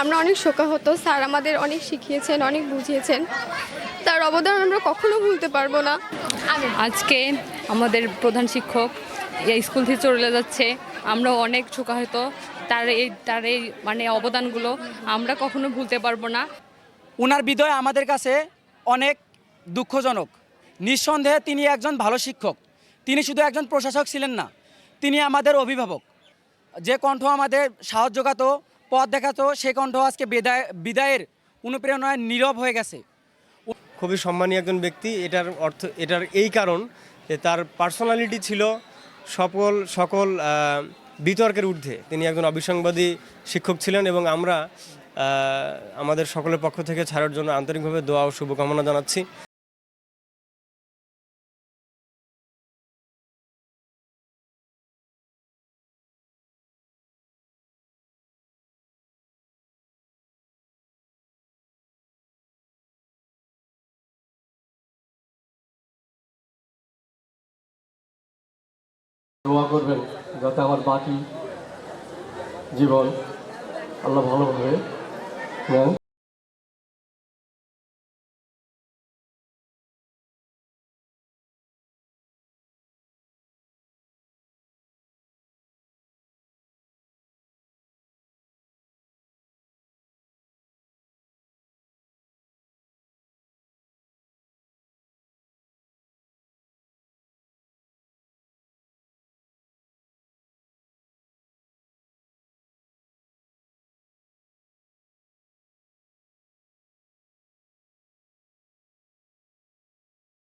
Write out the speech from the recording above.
আমরা অনেক শোকাহত স্যার আমাদের অনেক শিখিয়েছেন অনেক বুঝিয়েছেন। তার অবদান আমরা কখনো ভুলতে পারব না। আজকে আমাদের প্রধান শিক্ষক এই স্কুল থেকে চলে যাচ্ছে। আমরা অনেক শোকাহত। তার এই তার এই মানে অবদানগুলো আমরা কখনো ভুলতে পারব না। ওনার বিদয় আমাদের কাছে অনেক দুঃখজনক। নিঃসন্দেহে তিনি একজন ভালো শিক্ষক। তিনি শুধু একজন প্রশাসক ছিলেন না তিনি আমাদের অভিভাবক। যে কণ্ঠ আমাদের সাহায্য যোগাতো পথ দেখাতো, সে কণ্ঠ আজকে বিদায়, বিদায়ের অনুপ্রেরণায় নীরব হয়ে গেছে। খুবই সম্মানীয় একজন ব্যক্তি, এটার অর্থ, এটার এই কারণ যে তার পার্সোনালিটি ছিল সকল সকল বিতর্কের ঊর্ধ্বে। তিনি একজন অবিসংবাদী শিক্ষক ছিলেন এবং আমরা আমাদের সকলের পক্ষ থেকে ছাড়ার জন্য আন্তরিকভাবে দোয়া ও শুভকামনা জানাচ্ছি। দোয়া করবেন যাতে আমার বাকি জীবন আল্লাহ ভালোভাবে